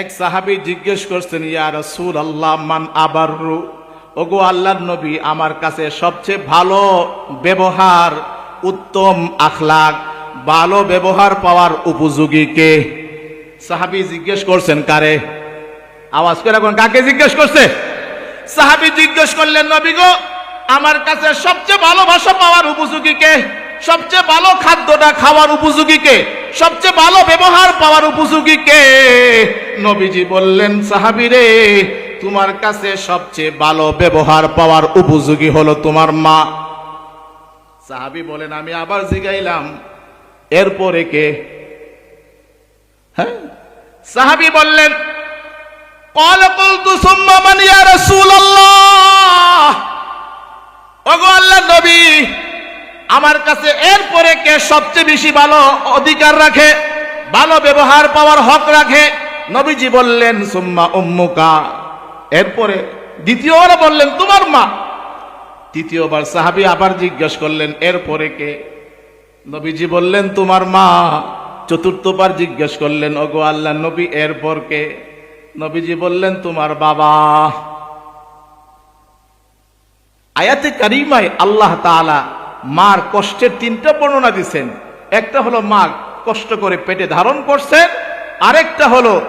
এক সাহাবি জিজ্ঞেস করছেন, ইয়া রাসূল আল্লাহ মান আবাররু? ওগো আল্লাহ নবী, আমার কাছে সবচেয়ে ভালো ব্যবহার উত্তম আখলাক, ভালো ব্যবহার পাওয়ার উপযোগী কে? সাহাবি জিজ্ঞেস করছেন, কারে? আওয়াজ করে এখন, কাকে জিজ্ঞেস করছে? সাহাবি জিজ্ঞেস করলেন, নবী গো, আমার কাছে সবচেয়ে ভালোবাসা পাওয়ার উপযোগী কে? সবচেয়ে ভালো খাদ্যটা খাওয়ার উপযোগী কে সবচেয়ে ভালো ব্যবহার পাওয়ার উপযোগী কে নবীজি বললেন সাহাবী রে তোমার কাছে সবচেয়ে ভালো ব্যবহার পাওয়ার উপযোগী হলো তোমার মা সাহাবী বলেন আমি আবার জিগাইলাম এরপরে কে হ্যাঁ সাহাবী বললেন قال قلت ثم من يا رسول الله ওগো আল্লাহ নবী আমার কাছে এরপরে কে সবচেয়ে বেশি ভালো অধিকার রাখে, ভালো ব্যবহার পাওয়ার হক রাখে? নবীজি বললেন, সুম্মা উম্মুকা। এরপরে দ্বিতীয়বার বললেন, তোমার মা। তৃতীয়বার সাহাবী আবার জিজ্ঞেস করলেন, এরপরে কে? নবীজি বললেন, তোমার মা। চতুর্থবার জিজ্ঞেস করলেন, ওগো আল্লাহ নবী, এরপর কে? নবীজি বললেন, তোমার বাবা। আয়াতে কারিমায় আল্লাহ তাআলা মার কষ্টের তিনটা বর্ণনা দিছেন। একটা হলো মা কষ্ট করে পেটে ধারণ করছেন আরেকটা হলো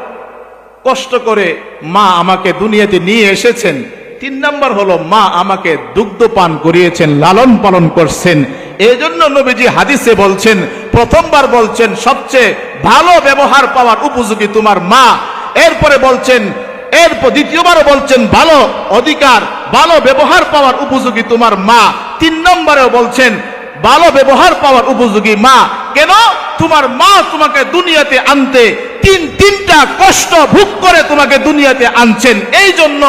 কষ্ট করে মা আমাকে দুনিয়াতে নিয়ে এসেছেন। তিন নম্বর হলো মা আমাকে দুগ্ধ পান করিয়েছেন, লালন পালন করছেন। এই জন্য নবীজি হাদিসে বলছেন, প্রথমবার বলছেন, সবচেয়ে ভালো ব্যবহার পাওয়ার উপযোগী তোমার মা। এরপরে বলছেন, এরপর দ্বিতীয়বারও বলছেন, ভালো অধিকার, ভালো ব্যবহার পাওয়ার উপযোগী তোমার মা। তিন নম্বরেও বলছেন, ভালো ব্যবহার পাওয়ার উপযোগী মা। কেন? তোমার মা তোমাকে দুনিয়াতে আনতে তিন, তিনটা কষ্ট ভোগ করে তোমাকে দুনিয়াতে আনছেন। এই জন্য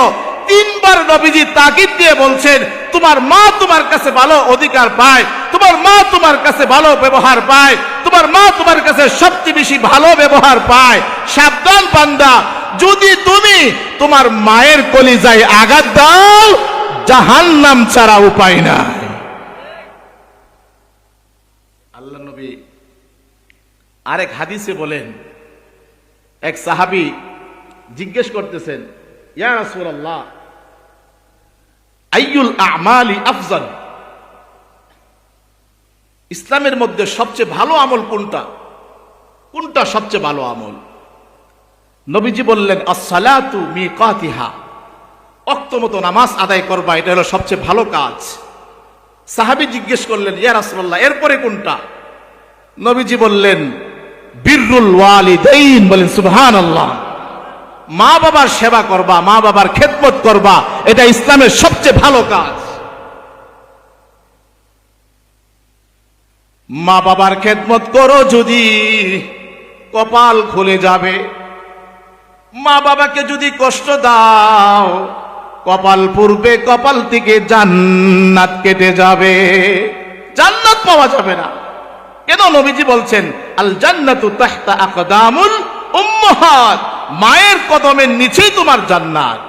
তিনবার নবীজি তাগিদ দিয়ে বলছেন, তোমার মা তোমার কাছে ভালো অধিকার পায়, তোমার মা তোমার কাছে ভালো ব্যবহার পায়, তোমার মা তোমার কাছে সবচেয়ে বেশি ভালো ব্যবহার পায়। সাবধান পান্দা যদি তুমি তোমার মায়ের কলিজায় আঘাত দাও জাহান নাম ছাড়া উপায় নাই আল্লাহ নবী আরেক হাদিসে বলেন, এক সাহাবি জিজ্ঞেস করতেছেন আফজাল? ইসলামের মধ্যে সবচেয়ে ভালো আমল কোনটা? কোনটা সবচেয়ে ভালো আমল? নবীজি বললেন, আসসালাতু অক্ত মতো নামাজ আদায় করবা, এটা হলো সবচেয়ে ভালো কাজ। সাহাবী জিজ্ঞেস করলেন, ইয়া রাসূলুল্লাহ, এরপরে কোনটা? নবীজি বললেন বিররুল ওয়ালিদাইন বলেন, সুবহানাল্লাহ। মা বাবার সেবা করবা, মা বাবার খেদমত করবা, এটা ইসলামের সবচেয়ে ভালো কাজ। মা বাবার খেদমত করো যদি কপাল খুলে যাবে। মা বাবাকে যদি কষ্ট দাও, কপাল পূর্বে কপাল থেকে জান্নাত কেটে যাবে। জান্নাত পাওয়া যাবে না। কেন নবীজি বলছেন আল জান্নাতু তাহতা আকদামুল উম্মাহাত। মায়ের কদমের নিচেই তোমার জান্নাত।